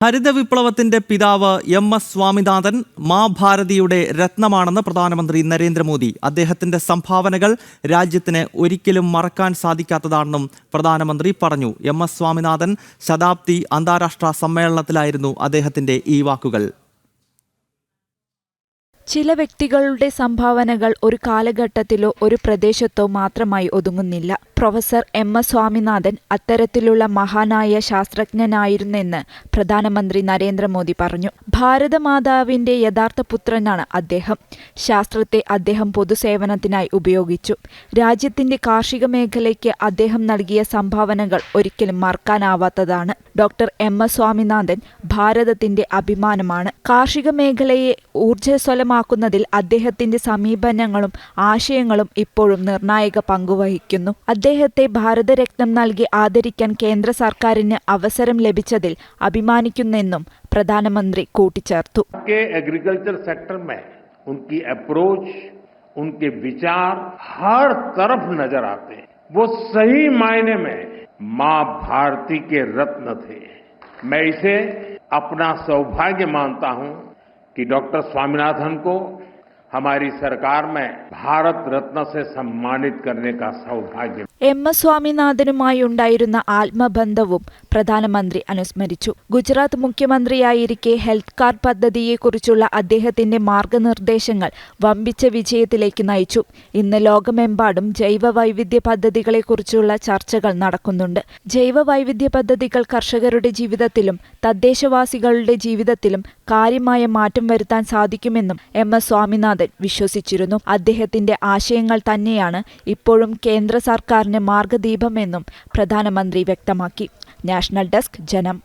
ഹരിത വിപ്ലവത്തിന്റെ പിതാവ് M S Swaminathan മാ ഭാരതിയുടെ രത്നമാണെന്ന് പ്രധാനമന്ത്രി നരേന്ദ്രമോദി. അദ്ദേഹത്തിന്റെ സംഭാവനകൾ രാജ്യത്തിന് ഒരിക്കലും മറക്കാൻ സാധിക്കാത്തതാണെന്നും പ്രധാനമന്ത്രി പറഞ്ഞു. എം എസ് സ്വാമിനാഥൻ ശതാബ്ദി അന്താരാഷ്ട്ര സമ്മേളനത്തിലായിരുന്നു അദ്ദേഹത്തിന്റെ ഈ വാക്കുകൾ. ചില വ്യക്തികളുടെ സംഭാവനകൾ ഒരു കാലഘട്ടത്തിലോ ഒരു പ്രദേശത്തോ മാത്രമായി ഒതുങ്ങുന്നില്ല. പ്രൊഫസർ എം എസ് സ്വാമിനാഥൻ അത്തരത്തിലുള്ള മഹാനായ ശാസ്ത്രജ്ഞനായിരുന്നെന്ന് പ്രധാനമന്ത്രി നരേന്ദ്രമോദി പറഞ്ഞു. ഭാരതമാതാവിന്റെ യഥാർത്ഥ പുത്രനാണ് അദ്ദേഹം. ശാസ്ത്രത്തെ അദ്ദേഹം പൊതുസേവനത്തിനായി ഉപയോഗിച്ചു. രാജ്യത്തിന്റെ കാർഷിക മേഖലയ്ക്ക് അദ്ദേഹം നൽകിയ സംഭാവനകൾ ഒരിക്കലും മറക്കാനാവാത്തതാണ്. ഡോക്ടർ എം എസ് സ്വാമിനാഥൻ ഭാരതത്തിന്റെ അഭിമാനമാണ്. കാർഷിക മേഖലയെ ഊർജസ്വലമാക്കുന്നതിൽ അദ്ദേഹത്തിന്റെ സമീപനങ്ങളും ആശയങ്ങളും ഇപ്പോഴും നിർണായക പങ്കുവഹിക്കുന്നു അദ്ദേഹത്തെ ഭാരതരത്നം നൽകി ആദരിക്കാൻ കേന്ദ്ര സർക്കാരിന് അവസരം ലഭിച്ചതിൽ അഭിമാനിക്കുന്നെന്നും പ്രധാനമന്ത്രി കൂട്ടിച്ചേർത്തു के एग्रीकल्चर सेक्टर में उनकी अप्रोच उनके विचार हर तरफ नजर आते हैं वो सही मायने में मां भारती के रत्न थे मैं इसे अपना सौभाग्य मानता हूं कि डॉक्टर स्वामीनाथन को हमारी सरकार में भारत रत्न से सम्मानित करने का सौभाग्य। എം എസ് സ്വാമിനാഥനുമായി ഉണ്ടായിരുന്ന ആത്മബന്ധവും പ്രധാനമന്ത്രി അനുസ്മരിച്ചു. ഗുജറാത്ത് മുഖ്യമന്ത്രിയായിരിക്കെ ഹെൽത്ത് കാർഡ് പദ്ധതിയെക്കുറിച്ചുള്ള അദ്ദേഹത്തിന്റെ മാർഗനിർദ്ദേശങ്ങൾ വമ്പിച്ച വിജയത്തിലേക്ക് നയിച്ചു. ഇന്ന് ലോകമെമ്പാടും ജൈവ വൈവിധ്യ പദ്ധതികളെക്കുറിച്ചുള്ള ചർച്ചകൾ നടക്കുന്നുണ്ട്. ജൈവ വൈവിധ്യ പദ്ധതികൾ കർഷകരുടെ ജീവിതത്തിലും തദ്ദേശവാസികളുടെ ജീവിതത്തിലും കാര്യമായ മാറ്റം വരുത്താൻ സാധിക്കുമെന്നും എം എസ് സ്വാമിനാഥൻ വിശ്വസിച്ചിരുന്നു. അദ്ദേഹത്തിന്റെ ആശയങ്ങൾ തന്നെയാണ് ഇപ്പോഴും കേന്ദ്ര സർക്കാരിന് മാർഗദീപമെന്നും പ്രധാനമന്ത്രി വ്യക്തമാക്കി. നാഷണൽ ഡെസ്ക് ജനം.